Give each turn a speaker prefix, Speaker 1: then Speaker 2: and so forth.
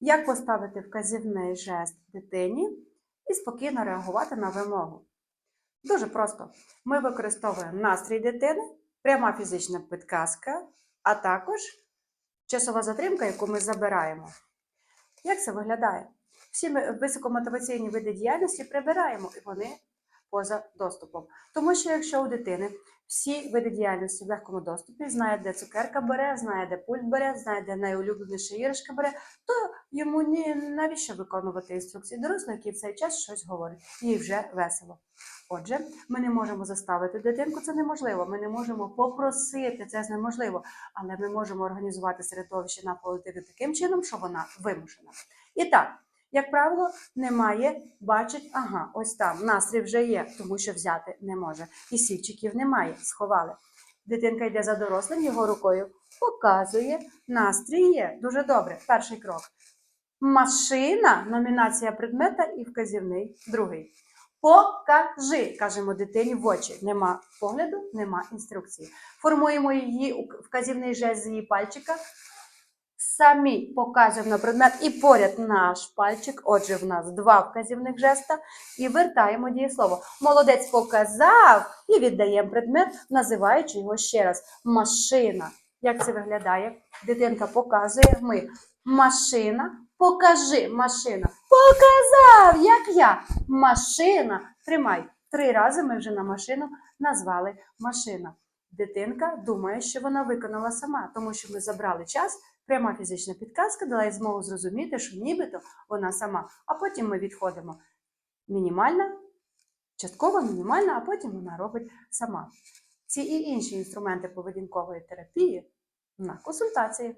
Speaker 1: Як поставити вказівний жест дитині і спокійно реагувати на вимогу? Дуже просто. Ми використовуємо настрій дитини, пряма фізична підказка, а також часова затримка, яку ми забираємо. Як це виглядає? Всі ми високомотиваційні види діяльності прибираємо, і вони поза доступом. Тому що якщо у дитини всі види діяльності в легкому доступі, знає, де цукерка бере, знає, де пульт бере, знає, де найулюбленіша іграшка бере, то йому ні навіщо виконувати інструкції дорослих, який в цей час щось говорить. Їй вже весело. Отже, ми не можемо заставити дитинку, це неможливо. Ми не можемо попросити, це неможливо, але ми можемо організувати середовище навколо дитини таким чином, що вона вимушена. І так, як правило, немає, бачить, ага, ось там настрій вже є, тому що взяти не може. І сівчиків немає, сховали. Дитинка йде за дорослим, його рукою показує, настрій є. Дуже добре. Перший крок. Машина, номінація предмета і вказівний. Другий. Покажи, кажемо дитині в очі. Нема погляду, нема інструкції. Формуємо її вказівний жест з її пальчика. Самі показуємо на предмет і поряд наш пальчик. Отже, в нас два вказівних жеста. І вертаємо дієслово. Молодець показав і віддаємо предмет, називаючи його ще раз. Машина. Як це виглядає? Дитинка показує. Ми машина. Покажи машина. Показав, як я. Машина. Тримай. Три рази ми вже на машину назвали машина. Дитинка думає, що вона виконала сама, тому що ми забрали час. Пряма фізична підказка дала їй змогу зрозуміти, що нібито вона сама. А потім ми відходимо. Мінімальна, частково мінімальна, а потім вона робить сама. Ці і інші інструменти поведінкової терапії на консультації.